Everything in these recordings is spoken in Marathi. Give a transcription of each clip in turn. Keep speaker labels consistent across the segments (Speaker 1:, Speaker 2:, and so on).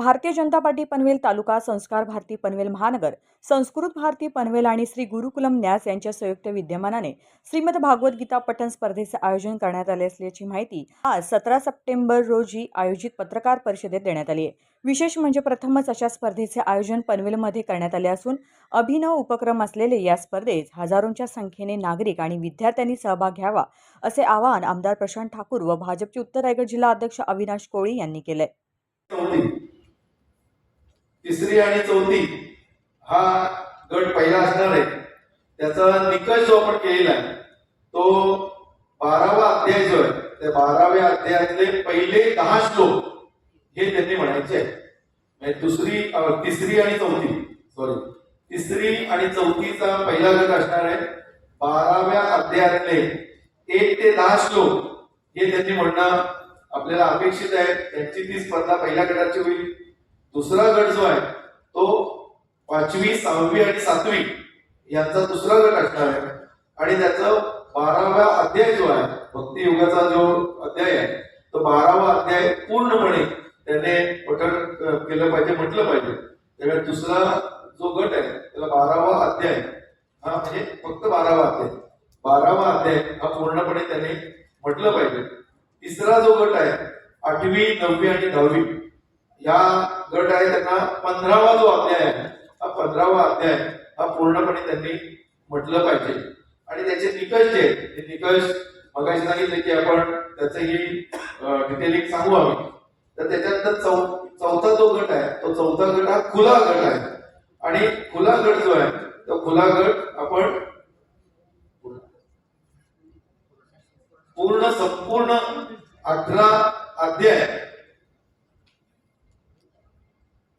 Speaker 1: भारतीय जनता पार्टी पनवेल तालुका संस्कार भारती पनवेल महानगर संस्कृत भारती पनवेल आणि श्री गुरुकुलम न्यास यांच्या संयुक्त विद्यमानाने श्रीमद भागवत गीता पठण स्पर्धेचे आयोजन करण्यात आले असल्याची माहिती आज सतरा सप्टेंबर रोजी आयोजित पत्रकार परिषदेत देण्यात आली आहे. विशेष म्हणजे प्रथमच अशा स्पर्धेचे आयोजन पनवेलमध्ये करण्यात आले असून अभिनव उपक्रम असलेले या स्पर्धेत हजारोंच्या संख्येने नागरिक आणि विद्यार्थ्यांनी सहभाग घ्यावा असे आवाहन आमदार प्रशांत ठाकूर व भाजपचे उत्तर रायगड जिल्हा अध्यक्ष अविनाश कोळी यांनी केले
Speaker 2: आहे तिसरी आणि चौथी हा गट पहिला असणार आहे. त्याचा निकष जो आपण केलेला आहे तो बारावा अध्याय जो आहे त्या बाराव्या अध्यायातले पहिले दहा श्लोक हे त्यांनी म्हणायचे आहे म्हणजे दुसरी तिसरी आणि चौथी सॉरी तिसरी आणि चौथीचा पहिला गट असणार आहे. बाराव्या अध्यायातले एक ते दहा श्लोक हे त्यांनी म्हणणं आपल्याला अपेक्षित आहे त्यांची ती स्पर्धा पहिल्या गटाची होईल. दुसरा गट जो आहे तो पाचवी सहावी आणि सातवी यांचा दुसरा गट असणार आहे. आणि त्याचा बारावा अध्याय जो आहे भक्ती युगाचा जो अध्याय आहे तो बारावा अध्याय पूर्णपणे त्याने पठण केलं पाहिजे म्हटलं पाहिजे. त्यामुळे दुसरा जो गट आहे त्याला बारावा अध्याय हा म्हणजे फक्त बारावा अध्याय. बारावा अध्याय हा पूर्णपणे त्याने म्हटलं पाहिजे. तिसरा जो गट आहे आठवी नववी आणि दहावी या गट आहे त्यांना पंधरावा जो अध्याय आहे हा पंधरावा अध्याय हा पूर्णपणे त्यांनी म्हटलं पाहिजे. आणि त्याचे निकष जे आहेत ते निकष मगाशी सांगितले की आपण त्याचंही डिटेलिंग सांगू आम्ही. तर त्याच्यानंतर चौ चौथा जो गट आहे तो चौथा गट हा खुला गट आहे. आणि खुला गट जो आहे तो खुला गट आपण पूर्ण संपूर्ण अठरा अध्याय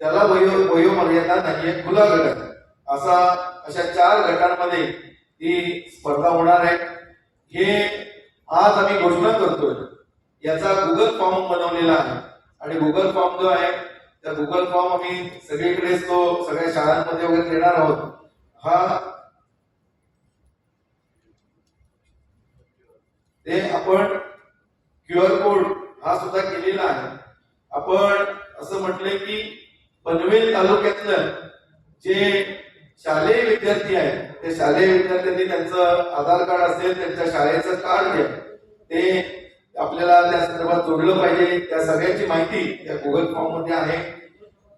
Speaker 2: त्याला वयो वयोमर्यादा नाहीये खुला गट असा अशा चार गटांमध्ये ही स्पर्धा होणार आहे. हे आज आम्ही घोषणा करतोय. याचा गुगल फॉर्म बनवलेला आहे. आणि गुगल फॉर्म जो आहे त्या गुगल फॉर्म आम्ही सगळीकडेच तो सगळ्या शाळांमध्ये वगैरे देणार आहोत. हा ते आपण क्यू आर कोड हा सुद्धा केलेला आहे. आपण असं म्हटलंय की पनवेल तालुक्यातलं जे शालेय विद्यार्थी आहेत ते शालेय विद्यार्थ्यांनी त्यांचं आधार कार्ड असेल त्यांच्या शाळेचं कार्ड जे ते आपल्याला त्या संदर्भात जोडलं पाहिजे. त्या सगळ्याची माहिती त्या गुगल फॉर्ममध्ये आहे.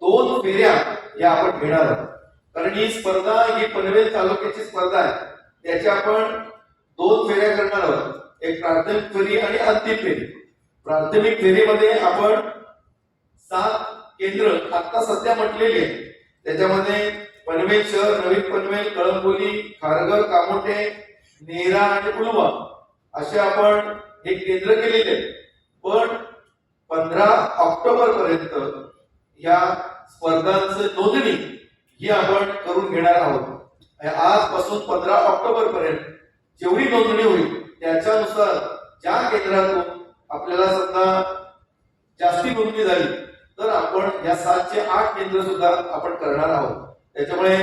Speaker 2: दोन फेऱ्या या आपण घेणार आहोत. कारण ही स्पर्धा ही पनवेल तालुक्याची स्पर्धा आहे. त्याच्या आपण दोन फेऱ्या करणार आहोत. एक प्राथमिक फेरी आणि अंतिम फेरी. प्राथमिक फेरीमध्ये आपण सात केंद्र आता सध्या म्हटलेली आहे त्याच्यामध्ये पनवेल शहर नवीन पनवेल कळंबोली खारघर कामोटे नेहरा आणि पुलवा असे आपण हे केंद्र केलेले आहेत. पण पंधरा ऑक्टोबर पर्यंत या स्पर्धांची नोंदणी ही आपण करून घेणार आहोत. आणि आजपासून पंधरा ऑक्टोबर पर्यंत जेवढी नोंदणी होईल त्याच्यानुसार ज्या केंद्रातून आपल्याला समजा जास्ती नोंदणी झाली तर आपण या सातशे आठ केंद्र सुद्धा आपण करणार आहोत. त्याच्यामुळे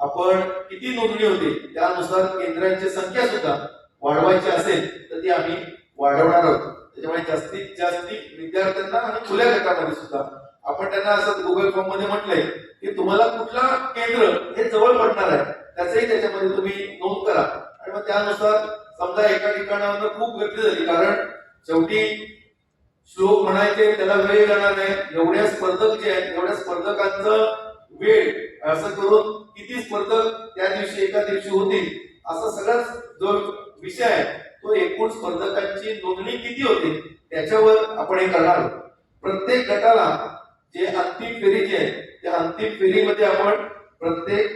Speaker 2: आपण किती नोंदणी होते त्यानुसार केंद्रांची संख्या सुद्धा वाढवायची असेल तर ती आम्ही वाढवणार आहोत. त्याच्यामुळे जास्तीत जास्ती विद्यार्थ्यांना आणि खुल्या गटामध्ये सुद्धा आपण त्यांना असं गुगल फॉर्ममध्ये म्हटलंय की तुम्हाला कुठला केंद्र हे जवळ पडणार आहे त्याचंही त्याच्यामध्ये तुम्ही नोंद करा. आणि मग त्यानुसार समजा एका ठिकाणावर खूप गर्दी झाली कारण शेवटी श्लोक म्हणायचे त्याला वेळ जाणार नाही. एवढ्या स्पर्धक जे आहेत एवढ्या स्पर्धकांचं वेळ असं करून किती स्पर्धक त्या दिवशी एका दिवशी होतील असा सगळाच जो विषय आहे तो एकूण स्पर्धकांची नोंदणी किती होते त्याच्यावर आपण हे करणार आहोत. प्रत्येक गटाला जे अंतिम फेरी जी आहे त्या अंतिम फेरीमध्ये आपण प्रत्येक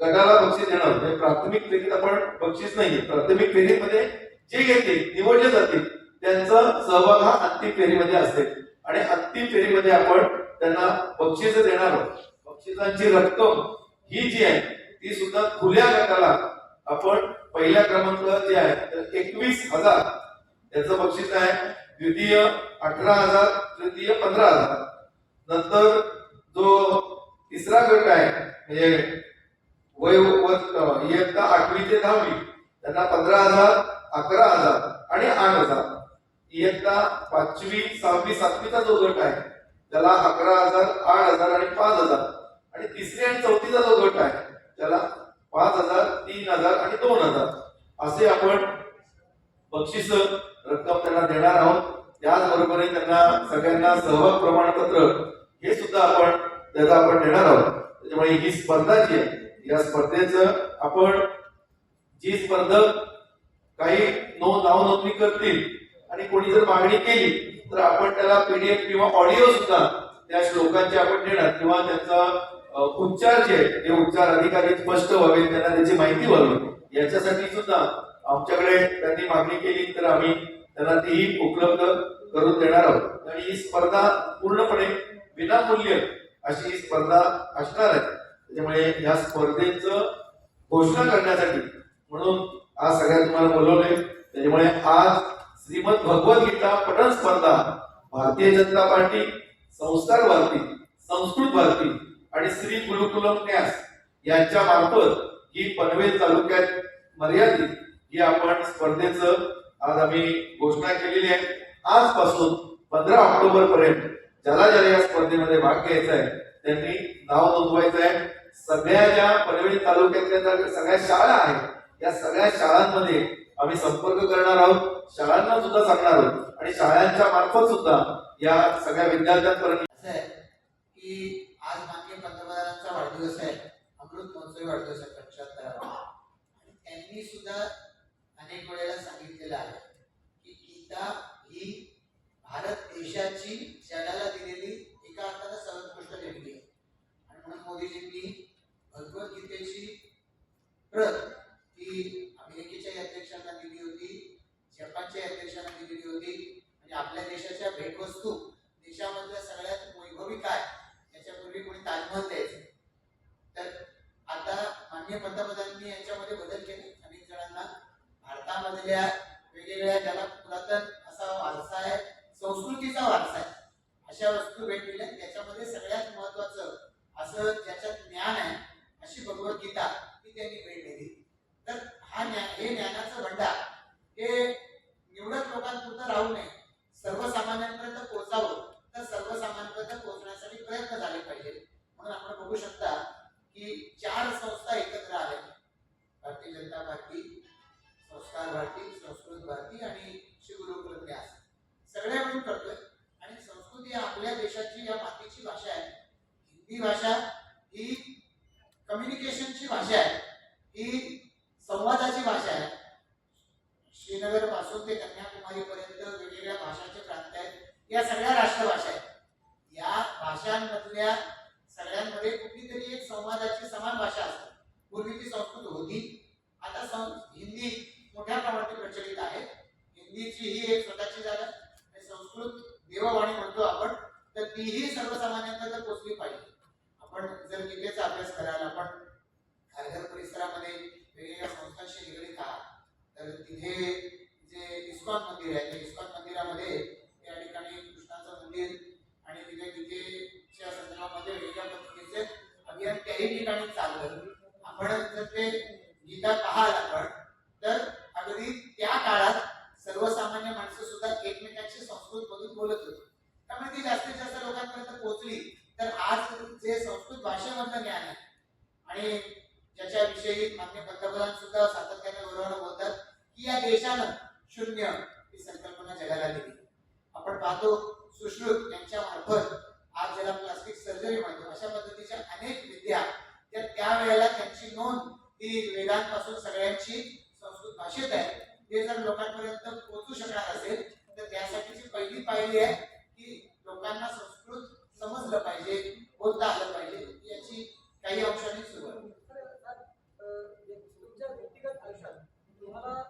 Speaker 2: गटाला बक्षीस देणार म्हणजे प्राथमिक फेरीत आपण बक्षीस नाही प्राथमिक फेरीमध्ये जे घेतील निवडले जातील त्यांचा सहभाग हा अंतिम फेरीमध्ये असेल आणि अंतिम फेरीमध्ये आपण त्यांना बक्षीस देणार आहोत. बक्षिसांची रक्कम ही जी आहे ती सुद्धा खुल्या गटाला आपण पहिल्या क्रमांक जे आहे तर एकवीस हजार त्याचं बक्षीस आहे. द्वितीय अठरा हजार तृतीय पंधरा हजार. नंतर जो तिसरा गट आहे म्हणजे वय इयत्ता आठवी ते दहावी त्यांना पंधरा हजार अकरा हजार आणि आठ हजार. इयत्ता पाचवी सहावी सातवीचा जो गट आहे त्याला अकरा हजार आठ हजार आणि पाच हजार. आणि तिसरी आणि चौथीचा जो गट आहे त्याला पाच हजार तीन हजार आणि दोन हजार. असे आपण बक्षीस रक्कम त्यांना देणार आहोत. त्याचबरोबर त्यांना सगळ्यांना सहभाग प्रमाणपत्र हे सुद्धा आपण त्याचा आपण देणार आहोत. त्याच्यामुळे ही स्पर्धा जी आहे या स्पर्धेचं आपण जी स्पर्धक काही नोंद नाव नोंदणी करतील आणि कोणी जर मागणी केली तर आपण त्याला पीडीएफ किंवा ऑडिओ सुद्धा त्या श्लोकांचे आपण देणार. किंवा त्यांचा उच्चार जे आहेत ते उच्चार अधिकारी स्पष्ट व्हावे त्यांना त्याची माहिती व्हावी. याच्यासाठी सुद्धा आमच्याकडे त्यांनी मागणी केली तर आम्ही त्यांना तीही उपलब्ध करून देणार आहोत. आणि ही स्पर्धा पूर्णपणे विनामूल्य अशी ही स्पर्धा असणार आहे. त्याच्यामुळे या स्पर्धेचं घोषणा करण्यासाठी म्हणून आज सगळ्या तुम्हाला बोलवले त्याच्यामुळे आज श्रीमद भगवद्गीता पठण स्पर्धा भारतीय जनता पार्टी संस्कार भारती संस्कृत भारती आणि श्री गुरुकुलम न्यास यांच्या मार्फत ही पनवेल तालुक्यात मर्यादित ही आपण स्पर्धेचं आज आम्ही घोषणा केलेली आहे. आजपासून पंधरा ऑक्टोबर पर्यंत ज्याला ज्याला या स्पर्धेमध्ये भाग घ्यायचा आहे त्यांनी नाव नोंदवायचं आहे. सगळ्या ज्या पनवेल तालुक्यातल्या सगळ्या शाळा आहेत या सगळ्या शाळांमध्ये आम्ही संपर्क करणार आहोत. शाळांना सुद्धा सांगणार आहोत. आणि शाळांच्या मार्फत सुद्धा या सगळ्या विद्यार्थ्यांपर्यंत
Speaker 3: असं आहे की आज माननीय पंतप्रधानांचा वाढदिवस आहे. अमृत महोत्सवी वाढदिवस आहे पंच्याहत्तरावा आणि त्यांनी सुद्धा अनेक वेळेला सांगितलेलं आहे की गीता ही भारत देशाची जगाला दिलेली एका अर्थानं सर्वोत्कृष्ट देणगी आहे आणि म्हणून मोदीजींनी भगवद्गीतेची प्रत ही अमेरिकेच्या अध्यक्षांना दिली होती जपानच्या अध्यक्षांना दिलेली होती म्हणजे आपल्या देशाच्या भेटवस्तू देशामधल्या सगळ्यात वैभवी काय याच्यापूर्वी कोणी ताजमहल द्यायचे तर आता माननीय पंतप्रधानांनी याच्यामध्ये बदल केले. अनेक जणांना भारतामधल्या वेगवेगळ्या ज्याला पुरातन असा वारसा आहे संस्कृतीचा वारसा आहे अशा वस्तू भेट दिल्या. त्याच्यामध्ये सगळ्यात महत्वाचं असं ज्याच्यात ज्ञान आहे अशी भगवद्गीता ही त्यांनी भेट दिली. तर हा ज्ञान हे ज्ञानाचं भंडार भारती संस्कृत भारती आणि श्री गुरुकुल सगळ्या मिळून करतोय. आणि संस्कृत ही आपल्या देशाची या मातीची भाषा आहे. हिंदी भाषा ही कम्युनिकेशनची भाषा आहे. ही संवादाची भाषा आहे. श्रीनगरपासून ते कन्याकुमारी पर्यंत वेगवेगळ्या भाषांचे प्रांत आहेत. या सगळ्या राष्ट्रभाषा आहेत या भाषांमधल्या सगळ्यांमध्ये कुठली तरी एक संवादाची समान भाषा असते पूर्वी ती संस्कृत होती आता सं हिंदी मोठ्या प्रमाणात प्रचलित आहे हिंदीची ही एक स्वतःची जागा आणि संस्कृत देववाणी म्हणतो आपण तर तीही सर्वसामान्यांपर्यंत पोहोचली पाहिजे. आपण जर गीतेचा अभ्यास करायला आपण खारघर परिसरामध्ये वेगवेगळ्या संस्थांशी निगडीत आहात तर तिथे जे इस्कॉन मंदिर आहे त्या इस्कॉन मंदिरामध्ये त्या ठिकाणी कृष्णाचं मंदिर आणि तिथे गीतेच्या संदर्भामध्ये वेगळ्या पद्धतीचे अभियान त्याही ठिकाणी चाललं. आपण जर ते गीता पाहाल आपण तर अगदी त्या काळात सर्वसामान्य माणसं सुद्धा एकमेकांशी संस्कृत मधून बोलत होती. त्यामुळे ती जास्तीत जास्त लोकांपर्यंत पोहोचली. तर आज जे संस्कृत भाषेमधलं ज्ञान आहे आणि ज्याच्याविषयी मान्य पंतप्रधान सुद्धा सातत्याने बरोबर बोलतात की या देशानं शून्य ही संकल्पना जगाला दिली. आपण पाहतो सुश्रुत यांच्या मार्फत आज ज्याला प्लास्टिक सर्जरी म्हणतो अशा पद्धतीच्या अनेक विद्या त्या त्यावेळेला त्यांची नोंद ही वेदांपासून सगळ्यांची संस्कृत भाषेत आहे. ते जर लोकांपर्यंत पोहोचू शकणार असेल तर त्यासाठीची पहिली पायरी आहे लोकांना संस्कृत समजलं पाहिजे बोलता आलं पाहिजे याची काही अंशाने सुरुवात. म्हणजे तुमच्या व्यक्तिगत आयुष्यात तुम्हाला